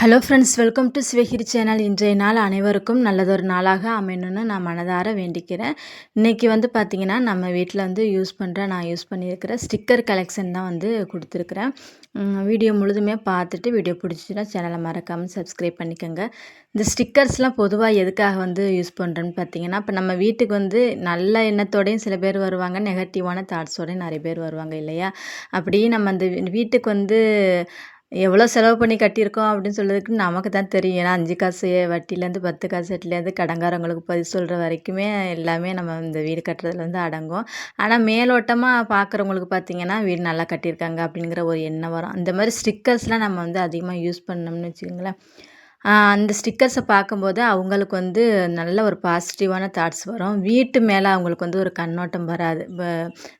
Hello friends welcome to Sivagiri channel இன்றைய நாள் அனைவருக்கும் நல்லதொரு நாளாக அமையணும்னு நான் மனதார வேண்டிக்கிறேன். இன்றைக்கி வந்து பார்த்திங்கன்னா நம்ம வீட்டில் வந்து யூஸ் பண்ணுற நான் யூஸ் பண்ணியிருக்கிற ஸ்டிக்கர் கலெக்ஷன் தான் வந்து கொடுத்துருக்குறேன். வீடியோ முழுதுமே பார்த்துட்டு வீடியோ பிடிச்சிச்சுன்னா சேனலை மறக்காமல் சப்ஸ்கிரைப் பண்ணிக்கோங்க. இந்த ஸ்டிக்கர்ஸ்லாம் பொதுவாக எதுக்காக வந்து யூஸ் பண்ணுறேன்னு பார்த்தீங்கன்னா இப்போ நம்ம வீட்டுக்கு வந்து நல்ல எண்ணத்தோடையும் சில பேர் வருவாங்க நெகட்டிவான தாட்ஸோடையும் நிறைய பேர் வருவாங்க இல்லையா? அப்படி நம்ம அந்த வீட்டுக்கு வந்து எவ்வளோ செலவு பண்ணி கட்டியிருக்கோம் அப்படின்னு சொல்கிறதுக்கு நமக்கு தான் தெரியும். ஏன்னா அஞ்சு காசு வட்டிலேருந்து பத்து காசு வட்டிலேருந்து கடங்காரங்களுக்கு பதில் சொல்கிற வரைக்குமே எல்லாமே நம்ம இந்த வீடு கட்டுறதுல வந்து அடங்கும். ஆனால் மேலோட்டமாக பார்க்குறவங்களுக்கு பார்த்திங்கன்னா வீடு நல்லா கட்டியிருக்காங்க அப்படிங்கிற ஒரு எண்ணம் வரும். அந்த மாதிரி ஸ்டிக்கர்ஸ்லாம் நம்ம வந்து அதிகமாக யூஸ் பண்ணோம்னு வச்சுக்கோங்களேன். அந்த ஸ்டிக்கர்ஸை பார்க்கும்போது அவங்களுக்கு வந்து நல்ல ஒரு பாசிட்டிவான தாட்ஸ் வரும். வீட்டு மேலே அவங்களுக்கு வந்து ஒரு கண்ணோட்டம் வராது.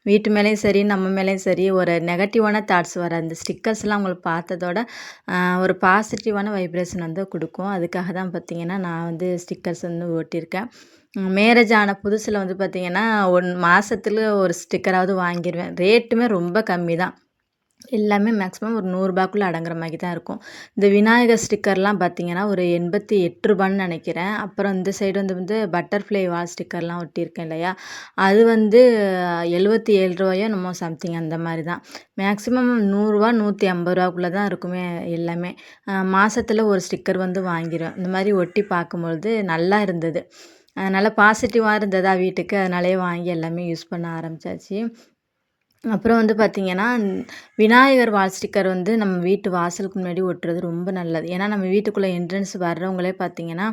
வீட்டு மேலேயும் சரி நம்ம மேலேயும் சரி ஒரு நெகட்டிவான தாட்ஸ் வராது. இந்த ஸ்டிக்கர்ஸ்லாம் அவங்களுக்கு பார்த்ததோட ஒரு பாசிட்டிவான வைப்ரேஷன் வந்து கொடுக்கும். அதுக்காக தான் பார்த்திங்கன்னா நான் வந்து ஸ்டிக்கர்ஸ் வந்து ஓட்டியிருக்கேன். மேரேஜ் ஆன புதுசில் வந்து பார்த்திங்கன்னா ஒன் மாதத்துல ஒரு ஸ்டிக்கராவது வாங்கிடுவேன் ரேட்டுமே ரொம்ப கம்மி தான். எல்லாமே மேக்ஸிமம் ஒரு நூறுரூபாக்குள்ளே அடங்குற மாதிரி தான் இருக்கும். இந்த விநாயகர் ஸ்டிக்கர்லாம் பார்த்தீங்கன்னா ஒரு எண்பத்தி எட்டு ரூபான்னு நினைக்கிறேன். அப்புறம் இந்த சைடு வந்து வந்து பட்டர்ஃப்ளை வால் ஸ்டிக்கர்லாம் ஒட்டியிருக்கேன் இல்லையா? அது வந்து எழுபத்தி ஏழு ரூபாயோ நம்ம சம்திங் அந்த மாதிரி தான். மேக்ஸிமம் நூறுரூவா நூற்றி ஐம்பது ரூபாக்குள்ளே தான் இருக்குமே எல்லாமே. மாதத்தில் ஒரு ஸ்டிக்கர் வந்து வாங்கிடுவேன் இந்த மாதிரி ஒட்டி பார்க்கும்பொழுது நல்லா இருந்தது. அதனால் பாசிட்டிவாக இருந்ததா வீட்டுக்கு. அதனாலே வாங்கி எல்லாமே யூஸ் பண்ண ஆரம்பித்தாச்சு அப்புறம் வந்து பார்த்திங்கன்னா விநாயகர் வால் ஸ்டிக்கர் வந்து நம்ம வீட்டு வாசலுக்கு முன்னாடி ஒட்டுறது ரொம்ப நல்லது. ஏன்னா நம்ம வீட்டுக்குள்ளே என்ட்ரன்ஸ் வர்றவங்களே பார்த்திங்கன்னா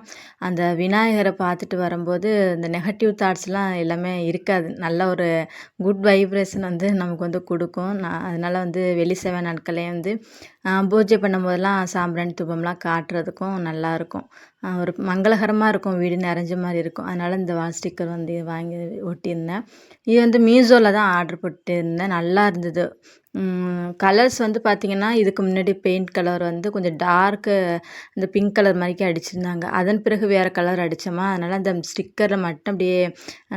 அந்த விநாயகரை பார்த்துட்டு வரும்போது இந்த நெகட்டிவ் தாட்ஸ்லாம் எல்லாமே இருக்காது. நல்ல ஒரு குட் வைப்ரேஷன் வந்து நமக்கு வந்து கொடுக்கும். நான் அதனால் வந்து வெளி செவ்வாய் நாட்களே வந்து பூஜை பண்ணும்போதெல்லாம் சாம்பிராணி தூபம்லாம் காட்டுறதுக்கும் நல்லாயிருக்கும் ஒரு மங்களகரமாக இருக்கும் வீடு நிறைஞ்ச மாதிரி இருக்கும். அதனால் இந்த வால் ஸ்டிக்கர் வந்து வாங்கி ஒட்டியிருந்தேன். இது வந்து மீஷோவில் தான் ஆர்டர் போட்டிருந்தேன் நல்லா இருந்தது. கலர்ஸ் வந்து பார்த்திங்கன்னா இதுக்கு முன்னாடி பெயிண்ட் கலர் வந்து கொஞ்சம் டார்க்கு இந்த பிங்க் கலர் மாதிரிக்கே அடிச்சிருந்தாங்க. அதன் பிறகு வேறு கலர் அடித்தோமா அதனால் அந்த ஸ்டிக்கரில் மட்டும் அப்படியே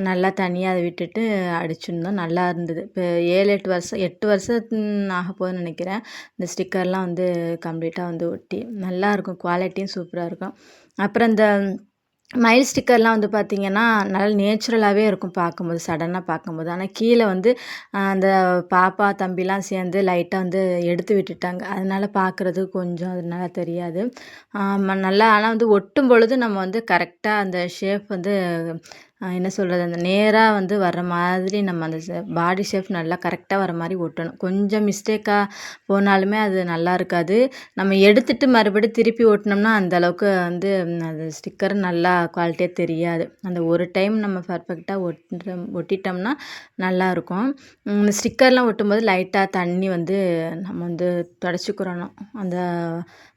நல்லா தனியாக அதை விட்டுட்டு அடிச்சிருந்தோம். நல்லா இருந்தது. இப்போ ஏழு எட்டு வருஷம் எட்டு வருஷம் ஆக போகுதுன்னு நினைக்கிறேன். இந்த ஸ்டிக்கர்லாம் வந்து கம்ப்ளீட்டாக வந்து ஒட்டி. நல்லாயிருக்கும் குவாலிட்டியும் சூப்பராக இருக்கும். அப்புறம் இந்த மயில் ஸ்டிக்கர்லாம் வந்து பார்த்திங்கன்னா நல்லா நேச்சுரலாகவே இருக்கும் பார்க்கும்போது சடனாக பார்க்கும்போது. ஆனால் கீழே வந்து அந்த பாப்பா தம்பிலாம் சேர்ந்து லைட்டாக வந்து எடுத்து விட்டுட்டாங்க. அதனால் பார்க்குறது கொஞ்சம் அதனால தெரியாது. நல்லா ஆனால் வந்து ஒட்டும் பொழுது நம்ம வந்து கரெக்டாக அந்த ஷேப் வந்து என்ன சொல்கிறது அந்த நேராக வந்து வர்ற மாதிரி நம்ம அந்த பாடி ஷேப் நல்லா கரெக்டாக வர மாதிரி ஒட்டணும். கொஞ்சம் மிஸ்டேக்காக போனாலுமே அது நல்லா இருக்காது. நம்ம எடுத்துட்டு மறுபடியும் திருப்பி ஒட்டினோம்னா அந்த அளவுக்கு வந்து அது ஸ்டிக்கர் நல்லா குவாலிட்டியாக தெரியாது. அந்த ஒரு டைம் நம்ம பர்ஃபெக்டாக ஒட்டுற ஒட்டிட்டோம்னா நல்லாயிருக்கும் இந்த ஸ்டிக்கர்லாம் ஒட்டும்போது லைட்டாக தண்ணி வந்து நம்ம வந்து தொடச்சிக்கிறணும். அந்த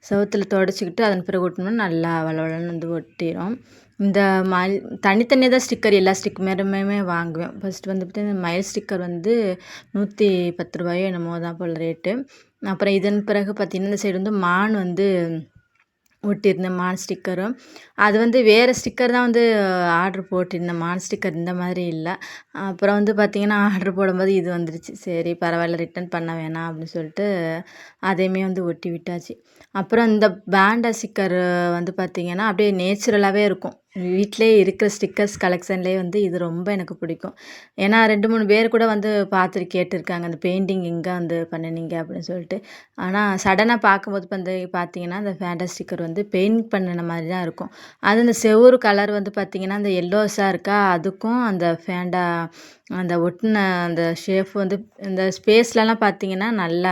செவத்தில் தொடச்சிக்கிட்டு அதன் பிறகு ஒட்டினோம்னா நல்லா வளவளன்னு வந்து ஒட்டிடும் இந்த மல் தனித்தனியாக தான் ஸ்டிக்கர் எல்லா ஸ்டிக் வாங்குவேன். ஃபஸ்ட்டு வந்து பார்த்தீங்கன்னா மயில் ஸ்டிக்கர் வந்து நூற்றி பத்து ரூபாயோ என்னமோ தான் போல் ரேட்டு அப்புறம் இதன் பிறகு பார்த்திங்கன்னா இந்த சைடு வந்து மான் வந்து ஒட்டியிருந்தேன் மான் ஸ்டிக்கரும் அது வந்து வேறு ஸ்டிக்கர் தான் வந்து ஆர்டர் போட்டிருந்தேன். மான் ஸ்டிக்கர் இந்த மாதிரி இல்லை. அப்புறம் வந்து பார்த்திங்கன்னா ஆர்ட்ரு போடும்போது இது வந்துருச்சு. சரி பரவாயில்ல ரிட்டன் பண்ண வேணாம் அப்படின்னு சொல்லிட்டு அதையுமே வந்து ஒட்டி விட்டாச்சு. அப்புறம் இந்த பேண்டா ஸ்டிக்கர் வந்து பார்த்திங்கன்னா அப்படியே நேச்சுரலாகவே இருக்கும். வீட்டிலே இருக்கிற ஸ்டிக்கர்ஸ் கலெக்ஷன்லேயே வந்து இது ரொம்ப எனக்கு பிடிக்கும். ஏன்னா ரெண்டு மூணு பேர் கூட வந்து பார்த்துட்டு கேட்டிருக்காங்க அந்த பெயிண்டிங் எங்கே வந்து பண்ணினீங்க அப்படின்னு சொல்லிட்டு. ஆனால் சடனாக பார்க்கும்போது வந்து பார்த்தீங்கன்னா அந்த ஃபேண்டா ஸ்டிக்கர் வந்து பெயிண்ட் பண்ணின மாதிரி தான் இருக்கும். அது அந்த செவ்வொரு கலர் வந்து பார்த்திங்கன்னா அந்த எல்லோஸாக இருக்கா அதுக்கும் அந்த ஃபேண்டா அந்த ஒட்டின அந்த ஷேப் வந்து இந்த ஸ்பேஸ்லலாம் பார்த்தீங்கன்னா நல்லா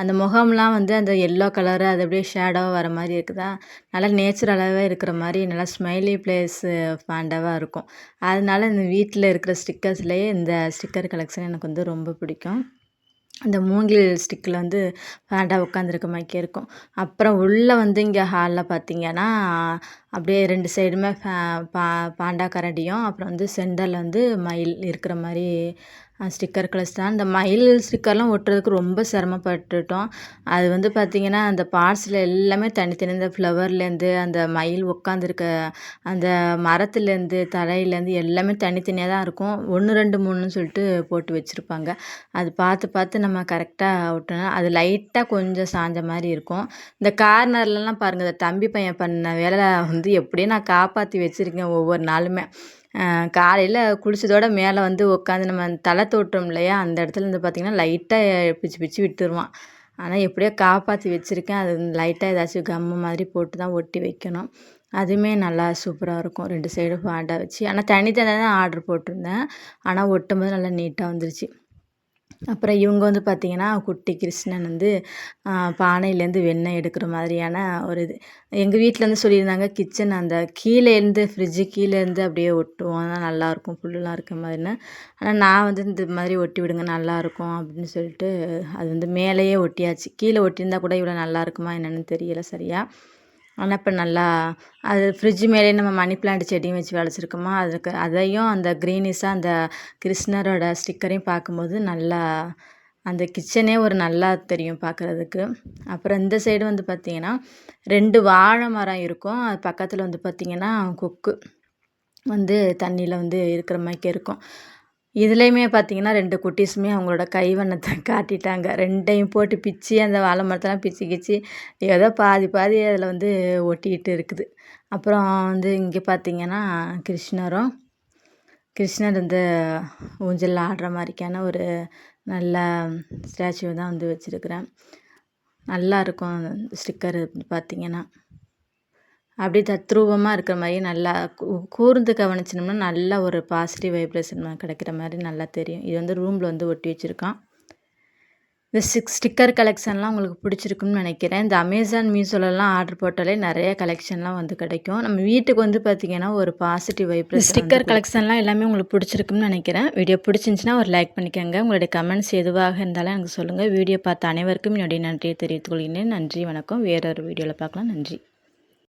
அந்த முகம்லாம் வந்து அந்த எல்லோ கலரு அது அப்படியே ஷேடோவாக வர மாதிரி இருக்குதா? நல்லா நேச்சுரலாகவே இருக்கிற மாதிரி நல்லா ஸ்மைலி பிளேஸு ஃபேண்டாவாக இருக்கும். அதனால இந்த வீட்டில் இருக்கிற ஸ்டிக்கர்ஸ்லேயே இந்த ஸ்டிக்கர் கலெக்ஷன் எனக்கு வந்து ரொம்ப பிடிக்கும். இந்த மூங்கில் ஸ்டிக்கில் வந்து ஃபேண்டாக உட்காந்துருக்க மாதிரிக்கே இருக்கும். அப்புறம் உள்ளே வந்து இங்கே ஹாலில் பார்த்தீங்கன்னா அப்படியே ரெண்டு சைடுமே ஃபே பா பாண்டா கரடியும் அப்புறம் வந்து சென்டரில் வந்து மயில் இருக்கிற மாதிரி ஸ்டிக்கர் கிளஸ்ட் தான். இந்த மயில் ஸ்டிக்கர்லாம் ஒட்டுறதுக்கு ரொம்ப சிரமப்பட்டுட்டோம். அது வந்து பார்த்திங்கன்னா அந்த பார்ட்ஸில் எல்லாமே தனித்தனி இந்த ஃப்ளவர்லேருந்து அந்த மயில் உட்காந்துருக்க அந்த மரத்துலேருந்து தலையிலேருந்து எல்லாமே தனித்தனியாக தான் இருக்கும். ஒன்று ரெண்டு மூணுன்னு சொல்லிட்டு போட்டு வச்சுருப்பாங்க. அது பார்த்து பார்த்து நம்ம கரெக்டாக ஒட்டணும் அது லைட்டாக கொஞ்சம் சாஞ்ச மாதிரி இருக்கும். இந்த கார்னர்லலாம் பாருங்கள் இந்த தம்பி பையன் பண்ண வேலை வந்து எப்படியும் நான் காப்பாற்றி வச்சுருக்கேன் ஒவ்வொரு நாளுமே. காலையில் குளிச்சதோட மேலே வந்து உட்காந்து நம்ம தலை தோட்டம் இல்லையா அந்த இடத்துல இருந்து பார்த்திங்கன்னா லைட்டாக பிச்சு பிச்சு விட்டுருவான். ஆனால் எப்படியோ காப்பாற்றி வச்சுருக்கேன். அது லைட்டாக ஏதாச்சும் கம்மு மாதிரி போட்டு தான் ஒட்டி வைக்கணும். அதுவுமே நல்லா சூப்பராக இருக்கும். ரெண்டு சைடும் பாண்டாக வச்சு. ஆனால் தனித்தனியாக தான் ஆர்டர் போட்டிருந்தேன். ஆனால் ஒட்டும் போது நல்லா நீட்டாக வந்துருச்சு. அப்புறம் இவங்க வந்து பார்த்திங்கன்னா குட்டி கிருஷ்ணன் வந்து பானையிலேருந்து வெண்ணெய் எடுக்கிற மாதிரியான ஒரு இது. எங்கள் வீட்டிலேருந்து சொல்லியிருந்தாங்க கிச்சன் அந்த கீழேருந்து ஃப்ரிட்ஜு கீழேருந்து அப்படியே ஒட்டுவோம். அதான் நல்லாயிருக்கும் புல்லுலாம் இருக்க மாதிரின்னு. ஆனால் நான் வந்து இந்த மாதிரி ஒட்டி விடுங்க நல்லாயிருக்கும் அப்படின்னு சொல்லிட்டு அது வந்து மேலேயே ஒட்டியாச்சு. கீழே ஒட்டியிருந்தா கூட இவ்வளோ நல்லா இருக்குமா என்னென்னு தெரியலை சரியாக ஆனால் இப்போ நல்லா அது ஃப்ரிட்ஜ் மேலேயே நம்ம மணி பிளான்ட் செடியும் வச்சு வளர்ச்சிருக்கோமா அதுக்கு அதையும் அந்த க்ரீனிஷாக அந்த கிருஷ்ணரோட ஸ்டிக்கரையும் பார்க்கும்போது நல்லா அந்த கிச்சனே ஒரு நல்லா தெரியும் பார்க்குறதுக்கு. அப்புறம் இந்த சைடு வந்து பார்த்திங்கன்னா ரெண்டு வாழை மரம் இருக்கும். அது பக்கத்தில் வந்து பார்த்திங்கன்னா கொக்கு வந்து தண்ணியில் வந்து இருக்கிற மாதிரி இருக்கும். இதுலேயுமே பார்த்தீங்கன்னா ரெண்டு குட்டீஸுமே அவங்களோட கைவண்ணத்தை காட்டிட்டாங்க. ரெண்டையும் போட்டு பிச்சு அந்த வாழை மரத்தெல்லாம் பிச்சு கிச்சு ஏதோ பாதி பாதி அதில் வந்து ஒட்டிக்கிட்டு இருக்குது. அப்புறம் வந்து இங்கே பார்த்தீங்கன்னா கிருஷ்ணரும் கிருஷ்ணர் வந்து ஊஞ்சலில் ஆடுற மாதிரிக்கான ஒரு நல்ல ஸ்டாச்சு தான் வந்து வச்சுருக்குறேன் நல்லா இருக்கும் ஸ்டிக்கர் பார்த்திங்கன்னா அப்படியே தத்ரூபமாக இருக்கிற மாதிரி நல்லா கூர்ந்து கவனிச்சினோம்னா நல்ல ஒரு பாசிட்டிவ் வைப்ரேஷன் கிடைக்கிற மாதிரி நல்லா தெரியும். இது வந்து ரூமில் வந்து ஒட்டி வச்சுருக்கான். இந்த சிக்ஸ் ஸ்டிக்கர் கலெக்ஷன்லாம் உங்களுக்கு பிடிச்சிருக்குன்னு நினைக்கிறேன். இந்த அமேசான் மீஷோலலாம் ஆர்டர் போட்டாலே நிறைய கலெக்ஷன்லாம் வந்து கிடைக்கும். நம்ம வீட்டுக்கு வந்து பார்த்திங்கன்னா ஒரு பாசிட்டிவ் வைப்ரேஷன் ஸ்டிக்கர் கலெக்ஷன்லாம் எல்லாமே உங்களுக்கு பிடிச்சிருக்குன்னு நினைக்கிறேன். வீடியோ பிடிச்சிருந்துச்சின்னா ஒரு லைக் பண்ணிக்கோங்க. உங்களுடைய கமெண்ட்ஸ் எதுவாக இருந்தாலும் எனக்கு சொல்லுங்கள் வீடியோ பார்த்த அனைவருக்கும் என்னுடைய நன்றியை தெரிவித்துக் கொள்கிறேன் நன்றி வணக்கம். வேறொரு வீடியோவில் பார்க்கலாம். நன்றி.